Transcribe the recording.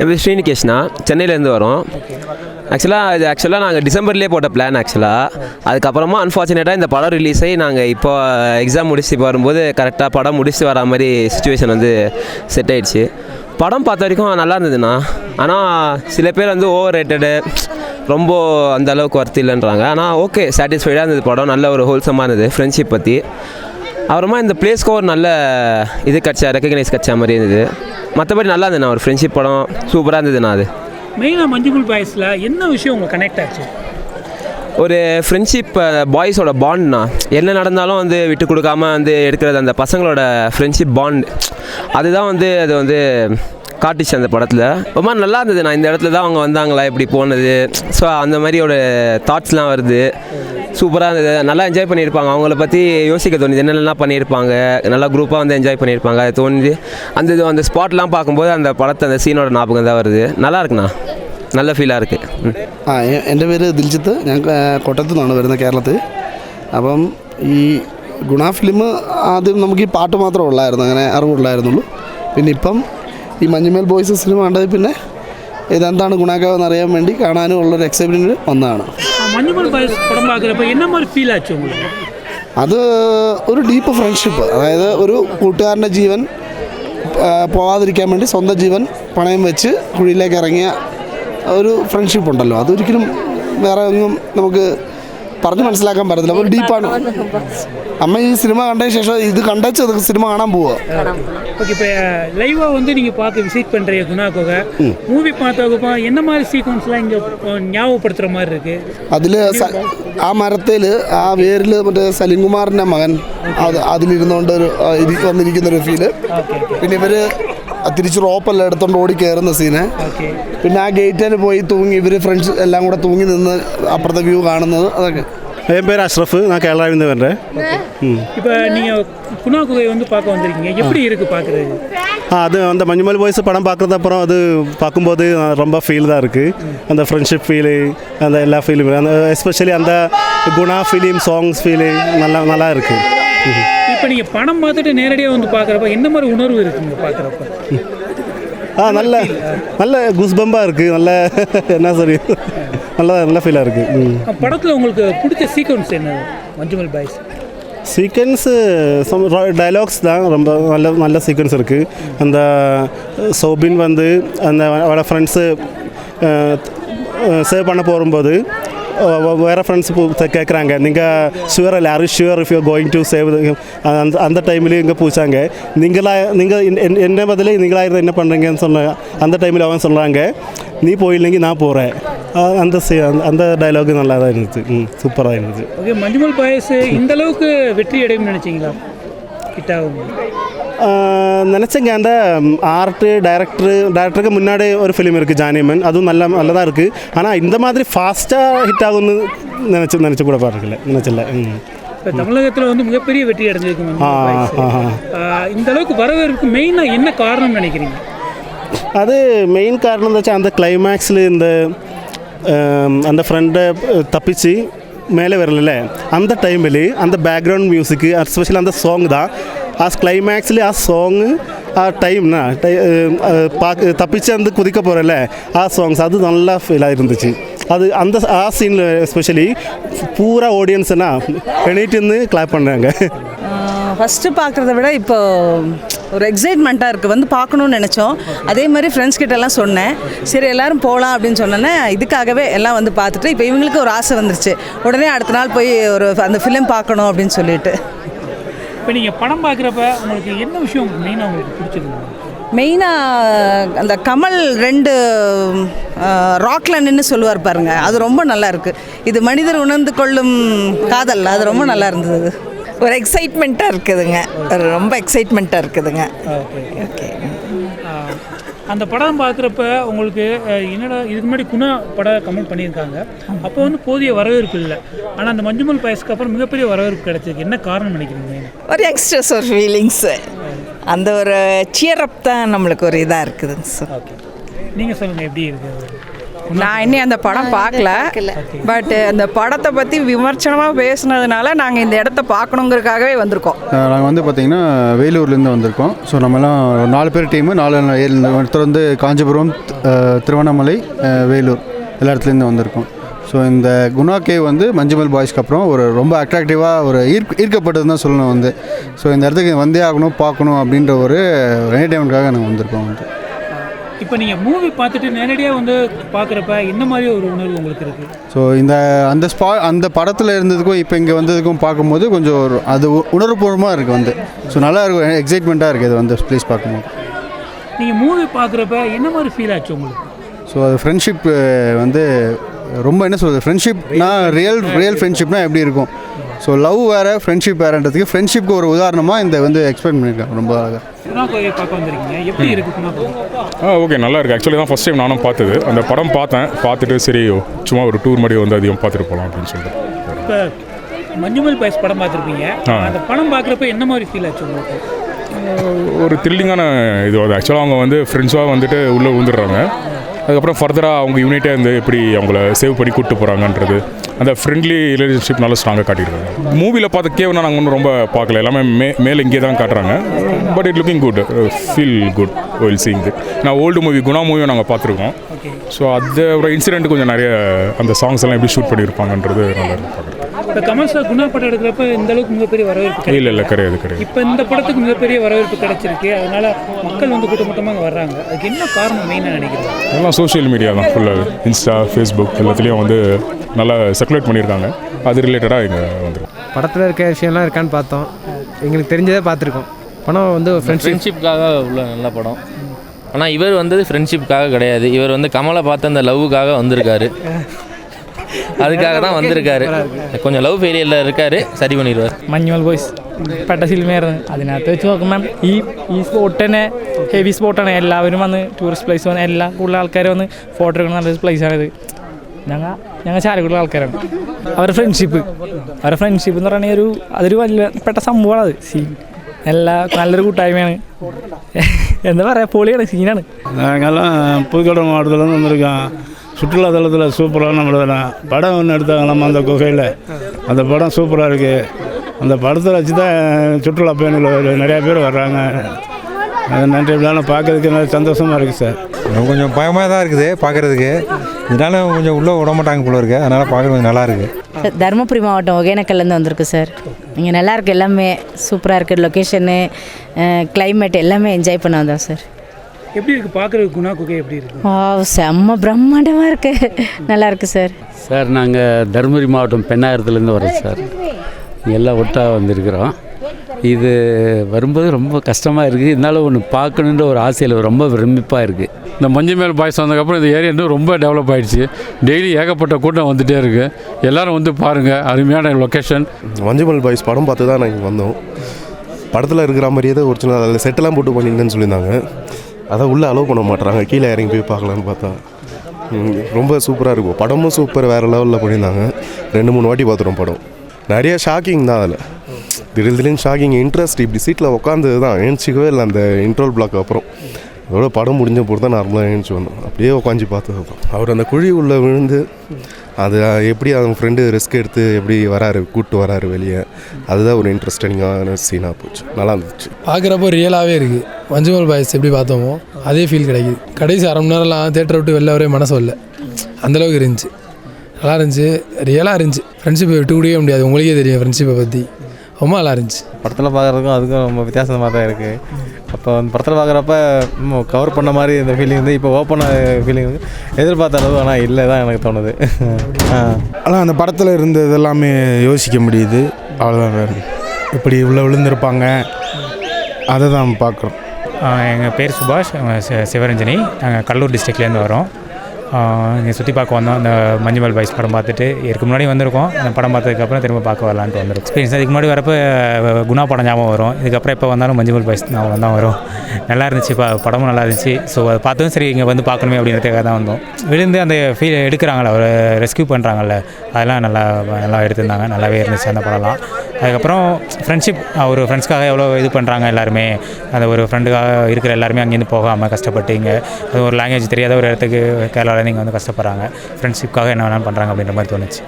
எப்படி ஸ்ரீனிகேஷ்னா சென்னையிலேருந்து வரோம். ஆக்சுவலாக இது ஆக்சுவலாக நாங்கள் டிசம்பர்லேயே போட்ட பிளான் ஆக்சுவலாக அதுக்கப்புறமா அன்ஃபார்ச்சுனேட்டாக இந்த படம் ரிலீஸ் ஆகி நாங்கள் இப்போ eh, எக்ஸாம் முடிச்சு இப்போ வரும்போது கரெக்டாக படம் முடிச்சு வரா மாதிரி சுச்சுவேஷன் வந்து செட் ஆகிடுச்சு படம் பார்த்த வரைக்கும் நல்லா இருந்ததுண்ணா. ஆனால் சில பேர் வந்து ஓவர் ரேட்டடு ரொம்ப அந்த அளவுக்கு ஒர்த் இல்லைன்றாங்க. ஆனால் ஓகே சாட்டிஸ்ஃபைடாக இருந்தது படம். நல்ல ஒரு ஹோல்சமாக இருந்தது ஃப்ரெண்ட்ஷிப் பற்றி அப்புறமா இந்த பிளேஸ்க்கு ஒரு நல்ல இது கிடச்சா ரெக்கக்னைஸ் கிடச்ச மாதிரி இருந்தது. மற்றபடி நல்லா இருந்ததுண்ணா ஒரு ஃப்ரெண்ட்ஷிப் படம் சூப்பராக இருந்ததுண்ணா அது. மெயினாக மஞ்சுகுள் பாய்ஸில் என்ன விஷயம் உங்களுக்கு கனெக்ட் ஆச்சு? ஒரு ஃப்ரெண்ட்ஷிப் பாய்ஸோட பாண்ட்னா என்ன நடந்தாலும் வந்து விட்டு கொடுக்காம வந்து எடுக்கிறது அந்த பசங்களோட ஃப்ரெண்ட்ஷிப் பாண்ட் அதுதான் வந்து அது வந்து காட்டுச்சு அந்த படத்தில். ரொம்ப நல்லா இருந்தது நான் இந்த இடத்துல தான் அவங்க வந்தாங்களா இப்படி போனது. ஸோ அந்த மாதிரி ஒரு தாட்ஸ்லாம் வருது. சூப்பராக இருந்தது நல்லா என்ஜாய் பண்ணியிருப்பாங்க அவங்கள பற்றி யோசிக்க தோணுது என்னென்னலாம் பண்ணியிருப்பாங்க நல்லா குரூப்பாக வந்து என்ஜாய் பண்ணியிருப்பாங்க அது தோணுது அந்த இது அந்த ஸ்பாட்லாம் பார்க்கும்போது அந்த படத்தை அந்த சீனோட ஞாபகம் தான் வருது நல்லா இருக்குண்ணா நல்ல ഫീലാണ് இருக்குது ആ എ- എൻ്റെ പേര് ദിൽജിത്ത് ഞാൻ ആ, കോട്ടയത്തു നിന്നാണ് വരുന്നത് കേരളത്തിൽ അപ്പം ഈ ഗുണ ഫിലിം ആദ്യം നമുക്ക് ഈ പാട്ട് മാത്രമേ ഉള്ളായിരുന്നു അങ്ങനെ അറിവുള്ളായിരുന്നുള്ളൂ പിന്നെ ഇപ്പം ഈ മഞ്ഞുമേൽ ബോയ്സ് സിനിമ കണ്ടത് പിന്നെ ഇതെന്താണ് ഗുണാക്കാവെന്ന് അറിയാൻ വേണ്ടി കാണാനും ഉള്ളൊരു എക്സൈറ്റ്മെന്റ് ഒന്നാണ് അത് ഒരു ഡീപ്പ് ഫ്രണ്ട്ഷിപ്പ് അതായത് ഒരു കൂട്ടുകാരന്റെ ജീവൻ പോവാതിരിക്കാൻ വേണ്ടി സ്വന്തം ജീവൻ പണയം വെച്ച് കുഴിയിലേക്ക് ഇറങ്ങിയ ഒരു ഫ്രണ്ട്ഷിപ്പ് ഉണ്ടല്ലോ. അതൊരിക്കലും വേറെ ഒന്നും നമുക്ക് പറഞ്ഞ് മനസ്സിലാക്കാൻ പറ്റത്തില്ല ഒരു ഡീപ്പാണ് അമ്മ ഈ സിനിമ കണ്ടതിന് ശേഷം ഇത് കണ്ടത് സിനിമ കാണാൻ പോവുക ஓகே இப்போ லைவாக வந்து நீங்கள் பார்த்து விசிட் பண்ணுறீங்க குணாக்கோக மூவி பார்த்தப்போ என்ன மாதிரி சீக்வன்ஸ்லாம் இங்கே ஞாபகப்படுத்துகிற மாதிரி இருக்குது അതിൽ ആ മരത്തിൽ ആ വേരിൽ മറ്റേ സലിംകുമാറിൻ്റെ മകൻ അത് അതിലിരുന്നുകൊണ്ട് ഒരു ആ, ഇരി- വന്നിരിക്കുന്നൊരു ഫീല് പിന്നെ ഇവർ തിരിച്ച് റോപ്പെല്ലാം എടുത്തോണ്ട് ഓടി കയറുന്ന സീന് ஓகே പിന്നെ ആ ഗേറ്റിൽ പോയി തൂങ്ങി ഇവർ ഫ്രണ്ട്സ് എല്ലാം കൂടെ തൂങ്ങി നിന്ന് അപ്പുറത്തെ വ്യൂ കാണുന്നത് അതൊക്കെ என் பேர் அஷ்ரஃபு நான் கேரளாவிலேருந்து வர்றேன் ம் இப்போ நீங்கள் குணா குகை வந்து பார்க்க வந்திருக்கீங்க எப்படி இருக்குது பார்க்குறது ஆ அது அந்த மஞ்சுமல் பாய்ஸ் படம் பார்க்குறது அப்புறம் அது பார்க்கும்போது ரொம்ப ஃபீல் தான் இருக்குது அந்த ஃப்ரெண்ட்ஷிப் ஃபீலு அந்த எல்லா ஃபீலும் அந்த எஸ்பெஷலி அந்த குணா ஃபீலிங் சாங்ஸ் ஃபீலு நல்லா நல்லா இருக்குது ம். இப்போ நீங்கள் படம் பார்த்துட்டு நேரடியாக வந்து பார்க்குறப்ப என்ன மாதிரி உணர்வு இருக்குங்க பார்க்குறப்ப? ஆ நல்ல நல்ல குஸ்பம்பாக இருக்குது நல்ல என்ன சரி நல்லா நல்ல ஃபீலாக இருக்குது படத்தில் உங்களுக்கு பிடிச்ச சீக்வன்ஸ் என்னது? Manjummel Boys. Sequence some dialogues தான். ரொம்ப நல்ல நல்ல சீக்வன்ஸ் இருக்குது அந்த சோபின் வந்து அந்த அவளோட ஃப்ரெண்ட்ஸு சேவ் பண்ண போகும்போது வேறு ஃப்ரெண்ட்ஸ் கேட்குறாங்க நீங்கள் ஷுவர் இல்லை யாரும் sure if you going to save அந்த அந்த டைம்லேயும் இங்கே பூச்சாங்க நீங்களா நீங்கள் என்ன பதில் நீங்களாக இருந்து என்ன பண்ணுறீங்கன்னு சொன்ன அந்த டைமில் அவன் சொல்கிறாங்க நீ போயில்லைங்க நான் போகிறேன் அந்த அந்த- டைலாக் நல்லா தான் இருந்துச்சு ம் சூப்பராக இருந்துச்சு ஓகே மஞ்சுமல் பாயஸ் இந்த அளவுக்கு வெற்றி அடையும்னு நினச்சிங்களா கிட்டாகும் நினச்சங்க அந்த ஆர்ட்டு டைரக்டர் டைரக்டருக்கு முன்னாடி ஒரு ஃபிலிம் இருக்குது ஜானிமன் அதுவும் நல்ல நல்லதாக இருக்குது ஆனால் இந்த மாதிரி ஃபாஸ்ட்டாக ஹிட் ஆகும்னு நினச்சி நினச்சி கூட பாருங்கல்ல நினச்சில்ல இப்போ தமிழகத்தில் வந்து மிகப்பெரிய வெற்றி அடைஞ்சிருக்கு இந்த அளவுக்கு வரவேற்பு மெயினாக என்ன காரணம்னு நினைக்கிறீங்க அது மெயின் காரணம் வச்சா அந்த கிளைமேக்ஸில் இந்த அந்த ஃப்ரெண்டை தப்பிச்சு மேலே வரல அந்த டைமில் அந்த பேக்ரவுண்ட் மியூசிக்கு ஸ்பெஷல் அந்த சாங் தான் ஆ கிளைமேக்ஸில் ஆ சாங்கு ஆ டைம்னா டை பார்க்க தப்பிச்சு அந்த குதிக்க போகிறல ஆ சாங்ஸ் அது நல்லா ஃபீலாக இருந்துச்சு அது அந்த ஆ சீனில் எஸ்பெஷலி பூரா ஆடியன்ஸ்னா எணிட்டு இருந்து கிளாப் பண்ணுறாங்க ஃபஸ்ட்டு பார்க்குறத விட இப்போ ஒரு எக்ஸைட்மெண்ட்டாக இருக்குது வந்து பார்க்கணுன்னு நினச்சோம் அதே மாதிரி ஃப்ரெண்ட்ஸ் கிட்ட எல்லாம் சொன்னேன் சரி எல்லாரும் போகலாம் அப்படின்னு சொன்னோன்னே இதுக்காகவே எல்லாம் வந்து பார்த்துட்டு இப்போ இவங்களுக்கு ஒரு ஆசை வந்துருச்சு உடனே அடுத்த நாள் போய் ஒரு அந்த ஃபிலிம் பார்க்கணும் அப்படின்னு சொல்லிட்டு இப்போ நீங்கள் படம் பார்க்குறப்ப உங்களுக்கு என்ன விஷயம் மெயினாக உங்களுக்கு பிடிச்சிருக்கு மெயினாக அந்த கமல் ரெண்டு ராக்ல நின்று சொல்லுவார் பாருங்க. அது ரொம்ப நல்லா இருக்குது இது மனிதர் உணர்ந்து கொள்ளும் காதல். அது ரொம்ப நல்லா இருந்தது. ஒரு எக்ஸைட்மெண்ட்டாக இருக்குதுங்க. ஒரு ரொம்ப எக்ஸைட்மெண்ட்டாக இருக்குதுங்க. ஓகே ஓகே அந்த படம் பார்க்குறப்ப உங்களுக்கு என்னடா இதுக்கு முன்னாடி குணா படம் கமெண்ட் பண்ணியிருக்காங்க. அப்போ வந்து போதிய வரவேற்பு இல்லை. ஆனால் அந்த மஞ்சுமல் பாயஸ்க்கு அப்புறம் மிகப்பெரிய வரவேற்பு கிடைச்சிருக்கு என்ன காரணம் நினைக்கிறீங்க? ஒரு எக்ஸ்ட்ரஸ் ஒரு ஃபீலிங்ஸு அந்த ஒரு சியரப் தான் நம்மளுக்கு ஒரு இதாக இருக்குதுங்க சார் ஓகே நீங்கள் சொல்லுங்கள் எப்படி இருக்குது நான் இன்னும் அந்த படம் பார்க்கல. பட் அந்த படத்தை பற்றி விமர்சனமாக பேசுனதுனால நாங்கள் இந்த இடத்த பார்க்கணுங்கிறதுக்காகவே வந்திருக்கோம். நாங்கள் வந்து பார்த்திங்கன்னா வேலூர்லேருந்து வந்திருக்கோம். ஸோ நம்மலாம் நாலு பேர் டீமு நாலு வந்து காஞ்சிபுரம் திருவண்ணாமலை வேலூர் எல்லா இடத்துலேருந்து வந்திருக்கோம். ஸோ இந்த குணா கேவ் வந்து மஞ்சுமல் பாய்ஸ்க்கு அப்புறம் ஒரு ரொம்ப அட்ராக்டிவாக ஒரு ஈர்க்க ஈர்க்கப்பட்டதுன்னு தான் சொல்லணும் வந்து. ஸோ இந்த இடத்துக்கு வந்தே ஆகணும் பார்க்கணும் அப்படின்ற ஒரு என்டர்டைன்மெண்ட்காக நாங்கள் வந்திருக்கோம் வந்து. இப்போ நீங்கள் மூவி பார்த்துட்டு நேரடியாக வந்து பார்க்குறப்ப என்ன மாதிரி ஒரு உணர்வு உங்களுக்கு இருக்குது ஸோ இந்த அந்த ஸ்பா அந்த படத்தில் இருந்ததுக்கும் இப்போ இங்கே வந்ததுக்கும் பார்க்கும்போது கொஞ்சம் ஒரு அது உணர்வுபூர்வமாக இருக்குது வந்து. ஸோ நல்லா இருக்கும் எக்ஸைட்மெண்ட்டாக இருக்குது இது வந்து ப்ளீஸ் பார்க்கும்போது. நீங்கள் மூவி பார்க்குறப்ப என்ன மாதிரி ஃபீல் ஆச்சு உங்களுக்கு? ஸோ அது ஃப்ரெண்ட்ஷிப் வந்து ரொம்ப என்ன சொல்கிறது ஃப்ரெண்ட்ஷிப்னா ரியல் ரியல் ஃப்ரெண்ட்ஷிப்னா எப்படி இருக்கும்? ஸோ லவ் வேறு ஃப்ரெண்ட்ஷிப் வேறுன்றதுக்கு ஃப்ரெண்ட்ஷிப்க்கு ஒரு உதாரணமாக இந்த வந்து எக்ஸ்பிளைன் பண்ணியிருக்காங்க ரொம்ப அழகாக இருக்குது ஆ ஓகே நல்லா இருக்கு. ஆக்சுவலி தான் ஃபஸ்ட் டைம் நானும் பார்த்தது. அந்த படம் பார்த்தேன். பார்த்துட்டு சரி சும்மா ஒரு டூர் மாதிரி வந்து அதிகம் பார்த்துட்டு போகலாம் அப்படின்னு சொல்லிட்டு. மஞ்சுமல் பாய்ஸ் படம் பார்த்துருப்பீங்க. ஆ. அந்த படம் பார்க்குறப்ப என்ன மாதிரி ஃபீல் ஆச்சு உங்களுக்கு? ஒரு த்ரில்லிங்கான இது. ஆக்சுவலாக அவங்க வந்து ஃப்ரெண்ட்ஸாக வந்துட்டு உள்ளே விழுந்துடுறாங்க அதுக்கப்புறம் ஃபர்தராக அவங்க யூனிட்டே இருந்து எப்படி அவங்கள சேவ் பண்ணி கூப்பிட்டு போகிறாங்கன்றது அந்த ஃப்ரெண்ட்லி ரிலேஷன்ஷிப் நல்லா ஸ்ட்ராங்காக காட்டியிருக்காங்க மூவியில் பார்த்த கேவ்னா நாங்கள் ஒன்றும் ரொம்ப பார்க்கல. எல்லாமே மே மேலே இங்கே தான் காட்டுறாங்க. But it looking good feel good well seeing நான் ஓல்டு மூவி குணா மூவியும் நாங்கள் பார்த்துருக்கோம். ஸோ அதோட இன்சிடென்ட் கொஞ்சம் நிறைய அந்த சாங்ஸ் எல்லாம் எப்படி ஷூட் பண்ணியிருப்பாங்கன்றது நல்லா இருக்கு பார்க்குறதுக்கு இப்போ கமல் சார் குணா படம் எடுக்கிறப்ப இந்த அளவுக்கு மிகப்பெரிய வரவேற்பு இல்லை இல்லை கிடையாது கிடையாது. இப்போ இந்த படத்துக்கு மிகப்பெரிய வரவேற்பு கிடைச்சிருக்கு. அதனால மக்கள் வந்து கூட்டமூட்டமாக வர்றாங்க. அதுக்கு என்ன காரணம் மெயினாக நினைக்கிறேன் எல்லாம் சோஷியல் மீடியா தான். ஃபுல்லாக இன்ஸ்டா ஃபேஸ்புக் எல்லாத்துலேயும் வந்து நல்லா சர்க்குலேட் பண்ணியிருக்காங்க. அது ரிலேட்டடாக இங்கே வந்துடும் படத்தில் இருக்க விஷயம்லாம் இருக்கான்னு பார்த்தோம். எங்களுக்கு தெரிஞ்சதை பார்த்துருக்கோம். படம் வந்து ஃப்ரெண்ட்ஷிப் ஃப்ரெண்ட்ஷிப்காக உள்ள நல்ல படம். ஆனால் இவர் வந்தது ஃப்ரெண்ட்ஷிப்காக கிடையாது. இவர் வந்து கமலை பார்த்து அந்த லவ்வுக்காக வந்திருக்காரு. அதுக்காக தான் വന്നിരിക്കാറ് கொஞ்சம் ലവ് ഫെയിലിയറിൽ இருக்காரு സരി பண்ணிடுவார் മഞ്ഞുമൽ ബോയ്സ് പെട്ട സിനിമയായിരുന്നു അതിനകത്ത് വെച്ച് നോക്കുമ്പം ഈ ഈ സ്പോട്ട് തന്നെ ഹെവി സ്പോട്ടാണ് എല്ലാവരും വന്ന് ടൂറിസ്റ്റ് പ്ലേസ് വന്ന് എല്ലാ കൂടുതൽ ആൾക്കാർ വന്ന് ഫോട്ടോ എടുക്കുന്ന നല്ലൊരു പ്ലേസാണിത് ഞങ്ങൾ ഞങ്ങൾ ചാലക്കുടിയുള്ള ആൾക്കാരാണ് അവരുടെ ഫ്രണ്ട്ഷിപ്പ് അവരുടെ ഫ്രണ്ട്ഷിപ്പ് എന്ന് പറയുന്നത് ഒരു അതൊരു വലിയ പെട്ട സംഭവമാണ് അത് സീൻ എല്ലാ നല്ലൊരു കൂട്ടായ്മയാണ് എന്താ പറയുക പൊളിയാണ് സീനാണ് நாங்கெல்லாம் புதுக்கோட்டை மாவட்டத்துலேருந்து வந்திருக்கோம் சுற்றுலா தலத்தில் சூப்பராக நம்மளோட படம் ஒன்று எடுத்தாங்களாம் அந்த குகையில். அந்த படம் சூப்பராக இருக்குது அந்த படத்தை வச்சு தான் சுற்றுலா பயணிகள் நிறையா பேர் வர்றாங்க. அது நன்றி. விழாவில் பார்க்கறதுக்கு நல்ல சந்தோஷமாக இருக்குது சார். கொஞ்சம் பயமாக தான் இருக்குது பார்க்குறதுக்கு இதனால கொஞ்சம் உள்ளே விட மாட்டாங்க போல இருக்கு. அதனால் பார்க்க கொஞ்சம் நல்லா இருக்குது தருமபுரி மாவட்டம் ஒகேனக்கல்லேருந்து வந்திருக்கு சார். இங்கே நல்லா இருக்கு எல்லாமே சூப்பராக இருக்குது லொக்கேஷனு கிளைமேட் எல்லாமே என்ஜாய் பண்ண வந்தோம் சார். எப்படி இருக்குது பார்க்குறதுக்கு குணா குகை எப்படி இருக்குது வா செம்ம பிரம்மாண்டமாக இருக்குது நல்லா இருக்கு சார். சார் நாங்கள் தருமபுரி மாவட்டம் பெண்ணாயிரத்துலேருந்து வரோம் சார். எல்லாம் ஒட்டாக வந்திருக்கிறோம். இது வரும்போது ரொம்ப கஷ்டமாக இருக்குது இருந்தாலும் ஒன்று பார்க்கணுன்ற ஒரு ஆசையில் ரொம்ப விரும்பிப்பாக இருக்குது இந்த மஞ்சள் பாய்ஸ் வந்ததுக்கப்புறம் இந்த ஏரியா இன்னும் ரொம்ப டெவலப் ஆயிடுச்சு. டெய்லி ஏகப்பட்ட கூட்டம் வந்துகிட்டே இருக்குது எல்லாரும் வந்து பாருங்கள் அருமையான லொக்கேஷன் மஞ்சுமல் பாய்ஸ் படம் பார்த்து தான் நாங்கள் வந்தோம். படத்தில் இருக்கிற மாதிரியே தான் ஒரிஜினல் அதில் செட்டெல்லாம் போட்டு பண்ணியிருந்தேன்னு சொல்லியிருந்தாங்க. அதை உள்ளே அலோவ் பண்ண மாட்டுறாங்க. கீழே இறங்கி போய் பார்க்கலான்னு பார்த்தா. ரொம்ப சூப்பராக இருக்கும். படமும் சூப்பர் வேறு லெவலில் பண்ணியிருந்தாங்க. ரெண்டு மூணு வாட்டி பார்த்துட்டோம் படம். நிறைய ஷாக்கிங் தான் அதில். திடீர் திடீர்னு ஷாக்கிங் இன்ட்ரெஸ்ட் இப்படி சீட்டில் உட்காந்தது தான். ஏஞ்சிக்கவே இல்லை அந்த இன்ட்ரோல் பிளாக் அப்புறம். அதோட படம் முடிஞ்ச பொறுத்து தான் நார்மலாக ஏஞ்சி வந்தோம். அப்படியே உட்காந்து பார்த்தது அவர் அந்த குழி உள்ளே விழுந்து அது எப்படி அவங்க ஃப்ரெண்டு ரிஸ்க் எடுத்து எப்படி வராரு கூப்பிட்டு வராரு வெளியே. அதுதான் ஒரு இன்ட்ரெஸ்டிங்கான சீனாக போச்சு. நல்லா இருந்துச்சு. பார்க்குறப்போ ரியலாகவே இருக்குது மஞ்சுமல் பாய்ஸ் எப்படி பார்த்தோமோ அதே ஃபீல் கிடைக்குது. கடைசி அரை மணி நேரம்லாம் தேட்டரை விட்டு வெளில வரவே மனசு வரல. அந்தளவுக்கு இருந்துச்சு. நல்லா இருந்துச்சு. ரியலாக இருந்துச்சு. ஃப்ரெண்ட்ஷிப்பை விட்டு விடவே முடியாது. உங்களுக்கே தெரியும் ஃப்ரெண்ட்ஷிப்பை பற்றி ரொம்ப நல்லா இருந்துச்சு. படத்தில் பார்க்குறதுக்கும் அதுக்கும் ரொம்ப வித்தியாசமாக தான் இருக்குது அப்போ அந்த படத்தில் பார்க்குறப்ப கவர் பண்ண மாதிரி இந்த ஃபீலிங் வந்து இப்போ ஓப்பனாக ஃபீலிங் வந்து எதிர்பார்த்த அளவு ஆனால் இல்லை தான் எனக்கு தோணுது. ஆனால் அந்த படத்தில் இருந்தது எல்லாமே யோசிக்க முடியுது. அவ்வளோதான் வேறு. இப்படி உள்ள விழுந்திருப்பாங்க அதை தான் பார்க்குறோம். எங்கள் பேர் சுபாஷ். சிவரஞ்சனி. நாங்கள் கடலூர் டிஸ்ட்ரிக்ட்லேருந்து வரோம். இங்கே சுற்றி பார்க்க வந்தோம். அந்த மஞ்சுமல் பாய்ஸ் படம் பார்த்துட்டு இதுக்கு முன்னாடி வந்திருக்கோம். அந்த படம் பார்த்ததுக்கப்புறம் திரும்ப பார்க்க வரலான்ட்டு வந்திருக்கோம் எக்ஸ்பீரியன்ஸ் அதுக்கு முன்னாடி வரப்போ குணா படம் ஞாபகம் வரும். இதுக்கப்புறம் எப்போ வந்தாலும் மஞ்சுமல் பாய்ஸ் ஞாபகம் தான் வரும். நல்லா இருந்துச்சு. பா படமும் நல்லா இருந்துச்சு. ஸோ அதை பார்த்ததும் சரி இங்கே வந்து பார்க்கணுமே அப்படின்றதுக்காக தான் வந்தோம். விழுந்து அந்த ஃபீல் எடுக்கிறாங்களே அவர் ரெஸ்க்யூ பண்ணுறாங்கல்ல அதெல்லாம் நல்லா நல்லா எடுத்திருந்தாங்க. நல்லாவே இருந்துச்சு அந்த படம்லாம். அதுக்கப்புறம் ஃப்ரெண்ட்ஷிப் ஒரு ஃப்ரெண்ட்ஸ்க்காக எவ்வளோ இது பண்ணுறாங்க எல்லாருமே. அந்த ஒரு ஃப்ரெண்டுக்காக இருக்கிற எல்லாருமே அங்கேருந்து போகாமல் கஷ்டப்பட்டு இங்கே அது ஒரு லாங்குவேஜ் தெரியாத ஒரு இடத்துக்கு கேரளாவில் நீங்கள் வந்து கஷ்டப்படுறாங்க. ஃப்ரெண்ட்ஷிப்காக என்ன வேணாலும் பண்ணுறாங்க அப்படின்ற மாதிரி தோணுச்சு.